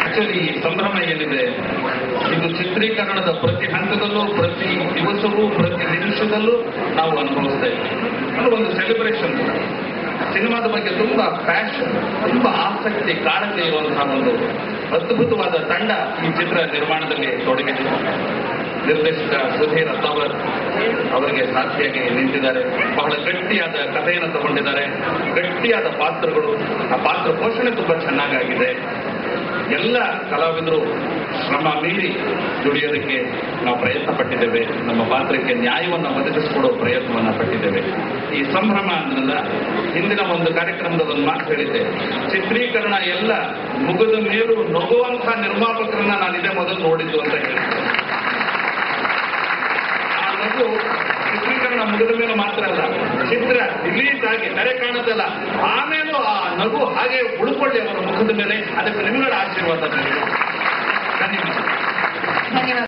Actually ಸಂಭ್ರಮ ಏನಿದೆ ಇದು ಚಿತ್ರೀಕರಣದ ಪ್ರತಿ ಹಂತದಲ್ಲೂ, ಪ್ರತಿ ದಿವಸವೂ, ಪ್ರತಿ ನಿಮಿಷದಲ್ಲೂ ನಾವು ಅನುಭವಿಸ್ತಾ ಇದ್ದೀವಿ. ಅದು ಒಂದು ಸೆಲೆಬ್ರೇಷನ್ ಸಿನಿಮಾದ ಬಗ್ಗೆ ತುಂಬಾ ಪ್ಯಾಷನ್ ತುಂಬಾ ಆಸಕ್ತಿ, ಕಾಳಜಿ ಇರುವಂತಹ ಒಂದು ಅದ್ಭುತವಾದ ತಂಡ ಈ ಚಿತ್ರ ನಿರ್ಮಾಣದಲ್ಲಿ ತೊಡಗಿದೆ. ನಿರ್ದೇಶಕ ಸುಧೀರ್ ಅತ್ತವರ್ ಅವರಿಗೆ ಸಾಕ್ಷಿಯಾಗಿ ನಿಂತಿದ್ದಾರೆ. ಬಹಳ ಗಟ್ಟಿಯಾದ ಕಥೆಯನ್ನು ತಗೊಂಡಿದ್ದಾರೆ. ಗಟ್ಟಿಯಾದ ಪಾತ್ರಗಳು, ಆ ಪಾತ್ರ ಪೋಷಣೆ ತುಂಬಾ ಚೆನ್ನಾಗಾಗಿದೆ. ಎಲ್ಲ ಕಲಾವಿದರು ಶ್ರಮ ಮೀರಿ ದುಡಿಯೋದಕ್ಕೆ ನಾವು ಪ್ರಯತ್ನ ಪಟ್ಟಿದ್ದೇವೆ ನಮ್ಮ ಪಾತ್ರಕ್ಕೆ ನ್ಯಾಯವನ್ನು ಒದಗಿಸಿಕೊಡೋ ಪ್ರಯತ್ನವನ್ನು ಪಟ್ಟಿದ್ದೇವೆ. ಈ ಸಂಭ್ರಮ ಅಂದ್ರಲ್ಲ ಹಿಂದಿನ ಒಂದು ಕಾರ್ಯಕ್ರಮದ ಒಂದು ಮಾತು ಹೇಳಿದ್ದೆ. ಚಿತ್ರೀಕರಣ ಎಲ್ಲ ಮುಗಿದ ಮೇಲೂ ನಗುವಂತಹ ನಿರ್ಮಾಪಕರನ್ನ ನಾನು ಇದೇ ಮೊದಲು ನೋಡಿದ್ದು ಅಂತ ಹೇಳಿದ್ದೆ ಆ ನಗು ಮುಗಿದ ಮೇಲೆ ಮಾತ್ರ ಅಲ್ಲ, ಚಿತ್ರ ರಿಲೀಸ್ ಆಗಿ ತೆರೆ ಕಾಣುತ್ತಲ್ಲ, ಆಮೇಲೂ ಆ ನಗು ಹಾಗೆ ಉಳ್ಕೊಳ್ಳಿ ಅವರ ಮುಖದ ಮೇಲೆ. ಅದಕ್ಕೆ ನಿಮ್ಗಳ ಆಶೀರ್ವಾದ ಧನ್ಯವಾದ.